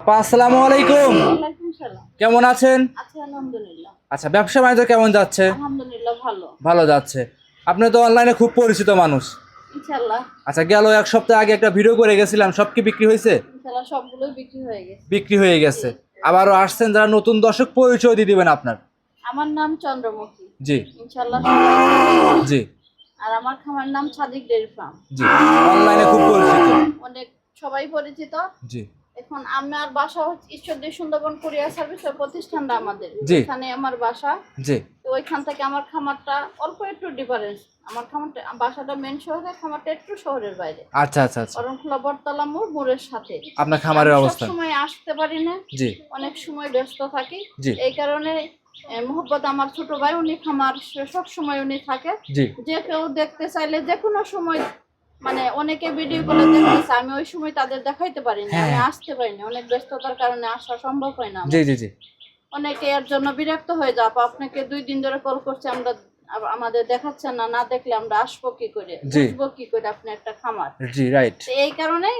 আসসালামু আলাইকুম। কেমন আছেন? আচ্ছা ব্যবসা বাণিজ্য কেমন যাচ্ছে? ভালো যাচ্ছে। আপনি তো অনলাইনে খুব পরিচিত মানুষ। আচ্ছা গেল এক সপ্তাহ আগে একটা ভিডিও করে গেছিলাম সব কি বিক্রি হয়েছে? বিক্রি হয়ে গেছে। আবারও আসছেন যারা নতুন দর্শক পরিচয় দিয়ে দিবেন আপনার। আমার নাম চন্দ্রমুখী। জি। জি। আর আমার খামার নাম সাদিক ডেয়ারি ফার্ম। জি। অনলাইনে খুব পরিচিত। অনেক সবাই পরিচিত। জি। এখন আমার বাসা হচ্ছে ঈশ্বরদী সুন্দরবন কুরিয়ার সার্ভিস প্রতিষ্ঠানটা আমাদের। এখানে আমার বাসা। জি। তো ওইখান থেকে আমার খামারটা অল্প একটু ডিফারেন্স আমার খামারটা বাসাটা মেন শহরে খামারটা একটু শহরের বাইরে। আচ্ছা আচ্ছা আচ্ছা। অরণখোলা বটতলা মোড় মোড়ের সাথে। আপনার খামারের আমি অবস্থান সবসময় আসতে পারি না। জি। অনেক সময় ব্যস্ত থাকি। জি। এই কারণে মোহব্বত আমার ছোট ভাই উনি খামার সব সময় উনি থাকে। জি। যে কেউ দেখতে চাইলে যে কোনো সময় মানে অনেকে ভিডিও কলে দেখতেছে আমি ওই সময় তাদের দেখাইতে পারি না আমি হ্যাঁ। আসতে পারি না অনেক ব্যস্ততার কারণে আসা সম্ভব হয় না আমার। জি জি। জি অনেকে এর জন্য বিরক্ত হয়ে যাপ আপনাকে দুই দিন ধরে কল করছে আমরা আমাদের দেখাচ্ছেন না না দেখলে আমরা আসব কি করে? বুঝব কি করে আপনি একটা খামার? জি রাইট এই কারণে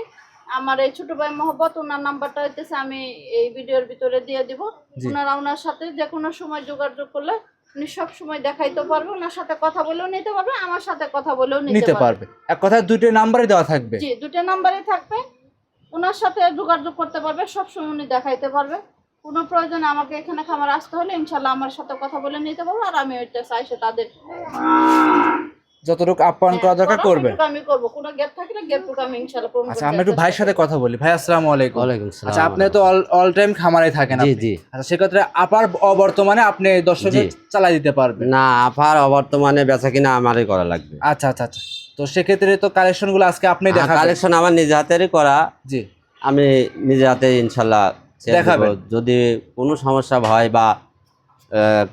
আমার এই ছোট ভাই মোহব্বত ওনার নাম্বারটা হইতেছে আমি এই ভিডিওর ভিতরে দিয়ে দিব। ওনারা ওনার সাথে যে কোনো সময় যোগাযোগ করলে উনি সব সময় দেখাইতে পারব ওনার সাথে কথা বলেও নিতে পারবে আমার সাথে কথা বলেও নিতে পারবে। এক কথা দুটো নাম্বারে দেওয়া থাকবে। জি দুটো নাম্বারে থাকবে। ওনার সাথে যোগাযোগ করতে পারবে সব সময় উনি দেখাইতে পারবে। কোনো প্রয়োজন আমাকে এখানে খামার আসতে হলে ইনশাল্লাহ আমার সাথে কথা বলে নিতে পারব আর আমি ওইটা চাইছি তাদের যতটুকু আপ্যায়ন করা দরকার করবেন। ততটুকু আমি করব কোনো থাকলে গেটটুকু আমি ইনশাল্লাহ পূরণ আচ্ছা আমরা একটু ভাইয়ের সাথে কথা বলি। ভাই আসসালামু আলাইকুম। ওয়ালাইকুম সালাম। আচ্ছা আপনি তো অল অল টাইম খামারে থাকেন জি আপনি। জি। আচ্ছা সেক্ষেত্রে আপার অবর্তমানে আপনি দর্শকের। চালাই দিতে পারবেন। না আপার অবর্তমানে বেচা কিনা আমারই করা লাগবে। আচ্ছা আচ্ছা আচ্ছা। তো সেক্ষেত্রে তো কালেকশনগুলো আজকে আপনি দেখা কালেকশন আমার নিজ হাতেরই করা। জি। আমি নিজে হাতে দেখাবেন। দেবো। যদি কোনো সমস্যা হয় বা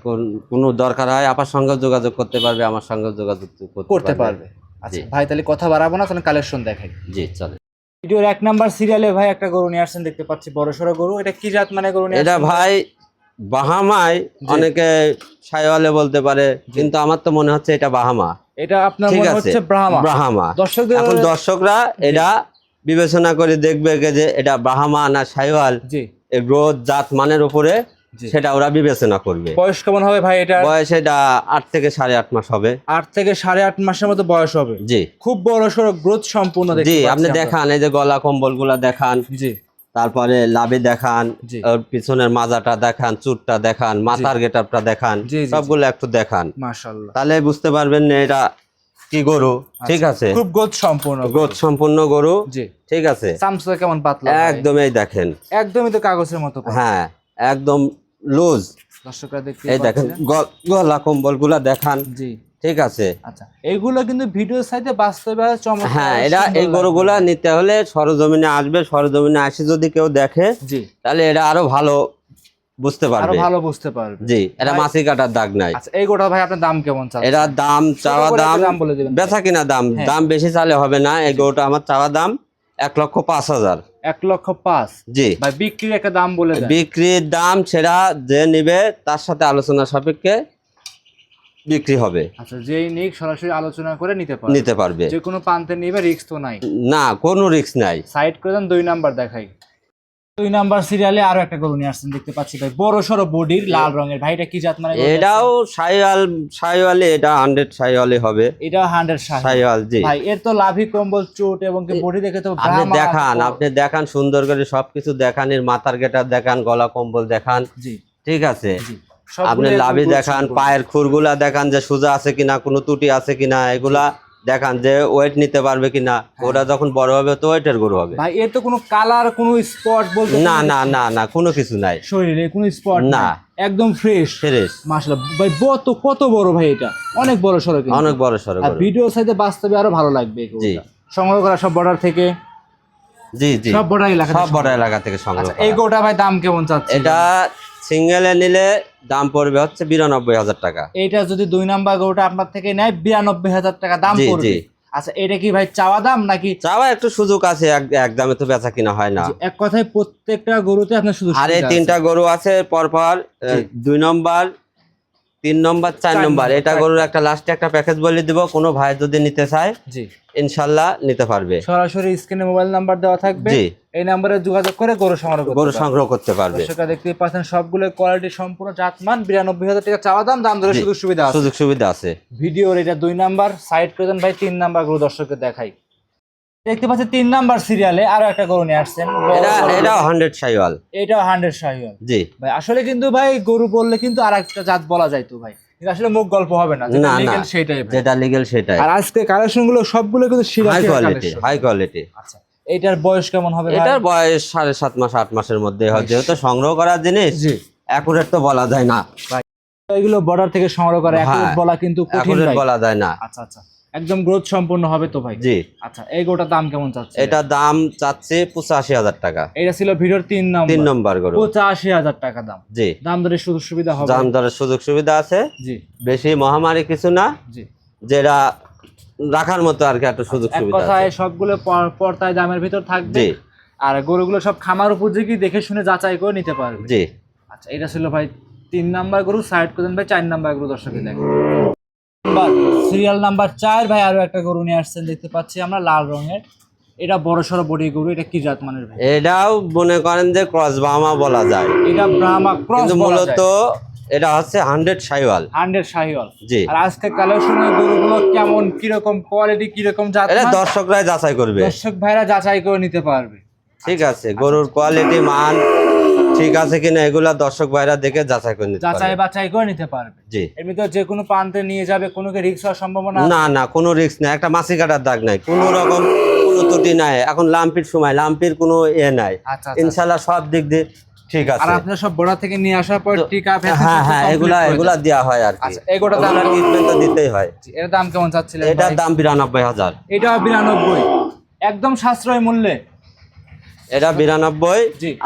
কোন- কোনো দরকার হয় আপার সঙ্গে যোগাযোগ করতে পারবে আমার সঙ্গে যোগাযোগ করতে পারবে। আচ্ছা ভাই তাহলে কথা বাড়াবো না তাহলে কালেকশন দেখাই। জি চলে ভিডিওর এক নাম্বার সিরিয়ালে ভাই একটা গরু নিয়ে আসছেন দেখতে পাচ্ছি বড় সড়ো গরু। এটা কি জাত মানে গরু এটা ভাই বাহামায় অনেকে সাইওয়ালে বলতে পারে কিন্তু আমার তো মনে হচ্ছে এটা বাহামা। এটা আপনার মনে হচ্ছে ব্রাহ্মা ব্রাহ্মা দর্শকদের এখন দর্শকরা এটা বিবেচনা করে দেখবে যে এটা ব্রাহ্মা না সাইওয়াল। জি। এর গ্রোথ জাত মানের উপরে সেটা ওরা বিবেচনা করবে। বয়স কেমন হবে ভাই এটা বয়স এটা আট থেকে সাড়ে আট মাস হবে। আট থেকে সাড়ে আট মাসের মতো বয়স হবে? জি। খুব বড় সড়ো গ্রোথ সম্পূর্ণ জি আপনি দেখান এই যে গলা কম্বলগুলা দেখান জি। তারপরে লাভে দেখান। পিছনের মাজাটা দেখান চুটটা দেখান মাথার গেটআপটা দেখান সবগুলো একটু দেখান। তাহলে বুঝতে পারবেন এটা কি গরু ঠিক আছে? খুব গ্রোথ সম্পূর্ণ গ্রোথ সম্পূর্ণ গরু জি। ঠিক আছে? কেমন পাতলা একদমই দেখেন। একদমই তো কাগজের মতো হ্যাঁ একদম লুজ। দর্শকরা দেখতে এই দেখেন গলা কম্বলগুলা দেখান। জি। ঠিক আছে। আচ্ছা এইগুলো কিন্তু ভিডিও সাইতে বাস্তবে চমৎকার হ্যাঁ সুন্দর এই। গরুগুলা নিতে হলে সরজমিনে আসবে সরজমিনে আসে যদি কেউ দেখে জি। তাহলে এটা আরও ভালো বুঝতে আরও পারবে। ভালো বুঝতে পারবে। জি এটা মাছি কাটার দাগ নাই। আচ্ছা এই গোটা ভাই আপনার দাম কেমন চাল এটা দাম চাওয়া দাম। বেচা কিনা দাম হ্যাঁ। দাম বেশি চালে হবে না এই গরুটা আমার চাওয়া দাম। এক লক্ষ পাঁচ হাজার। এক লক্ষ পাঁচ? জি। ভাই বিক্রির একটা দাম বলে বিক্রির দাম সেটা যে নিবে তার সাথে আলোচনা সাপেক্ষে বিক্রি হবে। আচ্ছা যেই নিক সরাসরি আলোচনা করে নিতে পারবে। নিতে পারবে। যে কোনো প্রান্তে নিবে রিস্ক তো নাই। না কোনো রিস্ক নাই। সাইড করে দেন দুই নাম্বার দেখাই। দুই নাম্বার সিরিয়ালে আরও একটা গরু নিয়ে আসছেন দেখতে পাচ্ছি ভাই। বড় সড়ো বডির লাল রঙের। ভাইটা কি জাত মানে এটাও সাইওয়াল সাইওয়ালে এটা হান্ড্রেড সাইওয়ালে হবে। এটা হান্ড্রেড শাহী সাইওয়াল জি। ভাই এর তো লাভি কম্বল চোট এবং বডি দেখে তো আপনি দেখান আপনি দেখান সুন্দর করে সবকিছু দেখান এর মাথার গেটা দেখান গলা কম্বল দেখান। জি। ঠিক আছে? আপনি লাভি দেখান পায়ের খুরগুলা দেখান যে সোজা আছে কিনা কোনো ত্রুটি আছে কিনা এগুলা দেখান যে ওয়েট নিতে পারবে কিনা। ওরা যখন বড় হবে তো ওয়েটের গরু হবে। ভাই এর তো কোনো কালার কোনো স্পট বলতে না না না না কোনো কিছু নাই। শরীরে কোনো স্পট না। একদম ফ্রেশ ফ্রেশ মাশাআল্লাহ ভাই কত কত বড় ভাই এটা? অনেক বড় সড়ো কিন্তু। অনেক বড় সড়ো আর ভিডিও সাইতে বাস্তবে আরও ভালো লাগবে সংগ্রহ করা সব বর্ডার থেকে? জি জি। সব বর্ডার এলাকা সব বড় এলাকা থেকে সংগ্রহ আচ্ছা এই গোটা ভাই দাম কেমন চাচ্ছে এটা সিঙ্গেলে নিলে দাম পড়বে হচ্ছে বিরানব্বই হাজার টাকা। এটা যদি দুই নাম্বার গরুটা আপনার থেকে নেয় বিরানব্বই হাজার টাকা দাম পড়বে। আচ্ছা এটা কি ভাই চাওয়া দাম নাকি? চাওয়া একটু সুযোগ আছে এক এক দামে তো বেচা কিনা হয় না। এক কথায় প্রত্যেকটা গরুতে আপনার শুধু আর এই তিনটা গরু আছে পরপর দুই নম্বর তিন নম্বর চার নম্বর। এটা গরুর একটা লাস্টে একটা প্যাকেজ বলে দিব কোনো ভাই যদি নিতে চায় জি। ইনশাল্লাহ নিতে পারবে। সরাসরি স্ক্রিনে মোবাইল নাম্বার দেওয়া থাকবে। জি। এই নাম্বারে যোগাযোগ করে গরু সংগ্রহ করতে গরু সংগ্রহ করতে পারবে। সেটা দেখতে পাচ্ছেন সবগুলো কোয়ালিটি সম্পূর্ণ জাতমান। বিরানব্বই হাজার টাকা চাওয়া দাম দাম ধরে সুযোগ সুবিধা আছে। সুযোগ সুবিধা আছে। ভিডিওর এটা দুই নাম্বার সাইড করে দেন ভাই তিন নাম্বার গরু দর্শককে দেখাই। দেখতে পাচ্ছেন তিন নাম্বার সিরিয়ালে আরও একটা গরু নিয়ে আসছেন। এটা এটা হান্ড্রেড সাইওয়াল এটা হান্ড্রেড শাহিওয়াল জি। ভাই আসলে কিন্তু ভাই গরু বললে কিন্তু আর একটা জাত বলা যায় তো ভাই। আসলে মুখ গল্প হবে না না না। সেটাই। যেটা লিগেল সেটাই। আর আজকে কালেকশনগুলো সবগুলো কিন্তু হাই কোয়ালিটি হাই কোয়ালিটি আচ্ছা এইটার বয়স কেমন হবে? এটার বয়স সাড়ে সাত মাস আট মাসের মধ্যে হয়। যেহেতু সংগ্রহ করার জিনিস জি। অ্যাকুরেট তো বলা যায় না। এগুলো বর্ডার থেকে সংগ্রহ করা হ্যাঁ। accurate বলা কিন্তু কঠিন বলা যায় না। আচ্ছা আচ্ছা। একদম গ্রোথ সম্পূর্ণ হবে তো ভাই? জি। আচ্ছা এই গোটার দাম কেমন চাচ্ছে? এটা দাম চাচ্ছে পঁচাশি হাজার টাকা। এটা ছিল ভিডিওর তিন নম্বর। তিন নম্বর গরু। পঁচাশি হাজার টাকা দাম। জি। দাম ধরে সুযোগ সুবিধা হবে। দাম দরের সুযোগ সুবিধা আছে। জি। বেশি মহামারী কিছু না। জি। যেটা রাখার মতো আর কি একটা সুযোগ এক সুবিধা কথায় সবগুলো পর- পর্দায় দামের ভিতর থাকবে। জি। আর গরুগুলো সব খামার উপযোগী দেখে শুনে যাচাই করে নিতে পারবে। জি। আচ্ছা এটা ছিল ভাই তিন নাম্বার গরু সাইড করে দেন ভাই চার নাম্বার গরু দর্শকের দেখেন সিরিয়াল নাম্বার চার ভাই আরও একটা গরু নিয়ে আসছেন দেখতে পাচ্ছি আমরা লাল রঙের। এটা বড় সড়ো বডি গরু এটা কি জাত মানের ভাই? এটাও মনে করেন যে ক্রস বামা বলা যায়। এটা ব্রাহ্মা ক্রস কিন্তু মূলত এটা হচ্ছে হান্ড্রেড সাইওয়াল হান্ড্রেড শাহিওয়াল জি। আর আজকে কালেকশনের গরুগুলো কেমন কীরকম কোয়ালিটি কীরকম জাত এটা দর্শকরাই যাচাই করবে। দর্শক ভাইরা যাচাই করে নিতে পারবে। ঠিক আছে গরুর কোয়ালিটি মান ঠিক আছে কিনা এগুলা দর্শক ভাইরা দেখে যাচাই করে নিতে যাচাই বাছাই করে নিতে পারবে। জি। এমনিতে যে কোনো প্রান্তে নিয়ে যাবে কোনো রিক্স হওয়ার সম্ভাবনা না না কোনো রিস্ক নাই। একটা মাছি কাটার দাগ নাই। কোনো রকম কোনো ত্রুটি নাই। এখন লাম্পির সময় লাম্পির কোনো ইয়ে নাই। আচ্ছা আচ্ছা ইনশাল্লাহ সব দিক দিয়ে ঠিক আর আছে। আপনার সব বড়া থেকে নিয়ে আসার পর টিকা হ্যাঁ হ্যাঁ এগুলা এগুলা দেওয়া হয় আর কি। আচ্ছা এগোটা দাম ওগুলা ট্রিটমেন্ট তো দিতেই হয়। এর দাম কেমন চাচ্ছিলেন এটার ভাই? দাম বিরানব্বই হাজার। এটা বিরানব্বই। একদম সাশ্রয় মূল্যে। এটা বিরানব্বই।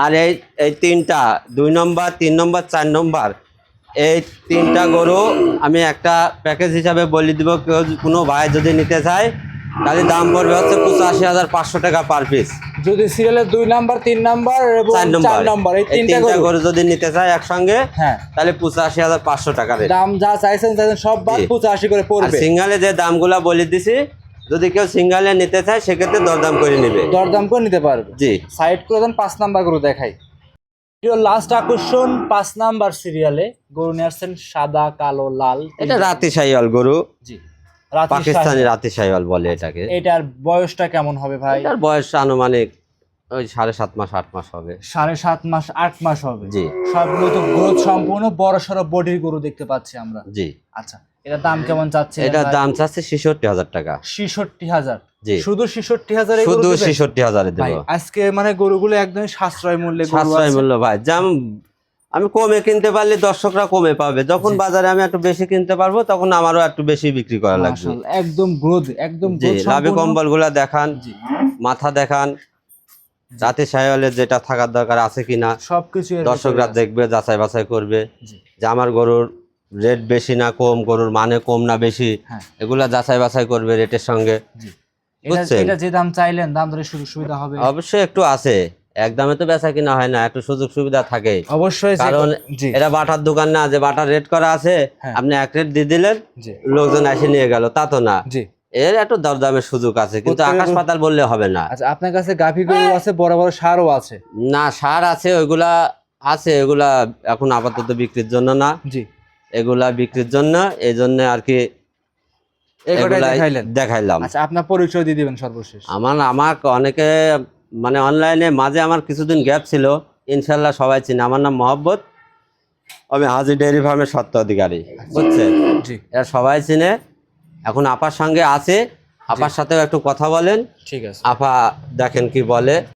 আর এই এই তিনটা দুই নম্বর তিন নম্বর চার নম্বর। এই তিনটা গরু আমি একটা প্যাকেজ হিসাবে বলে দিব কেউ কোনো ভাই যদি নিতে চায় তাহলে দাম পড়বে হচ্ছে পঁচাশি হাজার পাঁচশো টাকা পার পিস যদি সিরিয়ালের দুই নাম্বার তিন নাম্বার চার নম্বর। নাম্বার এই তিনটা গরু। যদি নিতে চায় একসঙ্গে হ্যাঁ। তাহলে পঁচাশি হাজার পাঁচশো টাকা দাম যা চাইছেন চাইছেন সব বাদ পঁচাশি করে পড়বে। সিঙ্গালে যে দামগুলা বলে দিছি যদি কেউ সিঙ্গালে নিতে চায় সেক্ষেত্রে দরদাম করে নেবে। দরদাম করে নিতে পারবে। জি। সাইড করে দেন পাঁচ নাম্বার গরু দেখাই। লাস্ট আকর্ষণ পাঁচ নাম্বার সিরিয়ালে গরু নিয়ে আসছেন সাদা কালো লাল এটা রাতি সাইওয়াল গরু। জি। পাকিস্তানি রাতি সাইওয়াল বলে এটাকে। এটার বয়সটা কেমন হবে ভাই? এটার বয়স আনুমানিক ওই সাড়ে সাত মাস আট মাস হবে। সাড়ে সাত মাস আট মাস হবে। জি। সবগুলো তো গ্রোথ সম্পূর্ণ বড় সড়ো বডির গরু দেখতে পাচ্ছি আমরা। জি। আচ্ছা এটার দাম কেমন চাচ্ছে এটার দাম চাচ্ছে ছেষট্টি হাজার টাকা। ছিষট্টি হাজার। শুধু ছিষট্টি হাজার শুধু ছেষট্টি হাজারে দেবো। আজকে মানে গরুগুলো একদমই সাশ্রয় মূল্যে সাশ্রয় মূল্য ভাই যেমন আমি কমে কিনতে পারলে দর্শকরা কমে পাবে। যখন বাজারে আমি একটু বেশি কিনতে পারব তখন আমারও একটু বেশি বিক্রি করা লাগবে। একদম গ্রোথ একদম লাভি। কম্বলগুলা দেখান মাথা দেখান রাতে সাহেবের যেটা থাকার দরকার আছে কিনা সবকিছু দর্শকরা দেখবে যাচাই বাছাই করবে যে আমার গরুর রেট বেশি না কম গরুর মানে কম না বেশি হ্যাঁ। এগুলা যাচাই বাছাই করবে রেটের সঙ্গে। এটা যে দাম চাইলেন দাম ধরে সুযোগ সুবিধা হবে। অবশ্যই একটু আছে। একদমে তো বেচা কিনা হয় না একটু সুযোগ সুবিধা থাকে। অবশ্যই কারণ এটা বাটার দোকান না যে বাটার রেট করা আছে হ্যাঁ। আপনি এক রেট দিয়ে দিলেন লোকজন এসে নিয়ে গেল তা তো না। এর একটু দরদামের সুযোগ আছে কিন্তু আকাশ পাতাল বললে হবে না। আচ্ছা আপনার কাছে গাভী গরু আছে বড় বড় সারও আছে? না সার আছে ওইগুলা আছে এগুলা এখন আপাতত বিক্রির জন্য না। জি। এগুলা বিক্রির জন্য এই জন্য আর কি দেখাইলাম। আচ্ছা আপনার পরিচয় দিয়ে দিবেন সর্বশেষ। আমার আমার অনেকে মানে অনলাইনে মাঝে আমার কিছুদিন গ্যাপ ছিল ইনশাল্লাহ সবাই চিনে। আমার নাম মোহাব্বত। আমি হাজি ডেয়ারি ফার্মের সত্ত্ব অধিকারী বুঝছেন এরা সবাই চিনে। এখন আপার সঙ্গে আছে। আপার সাথেও একটু কথা বলেন। ঠিক আছে। আপা দেখেন কি বলে।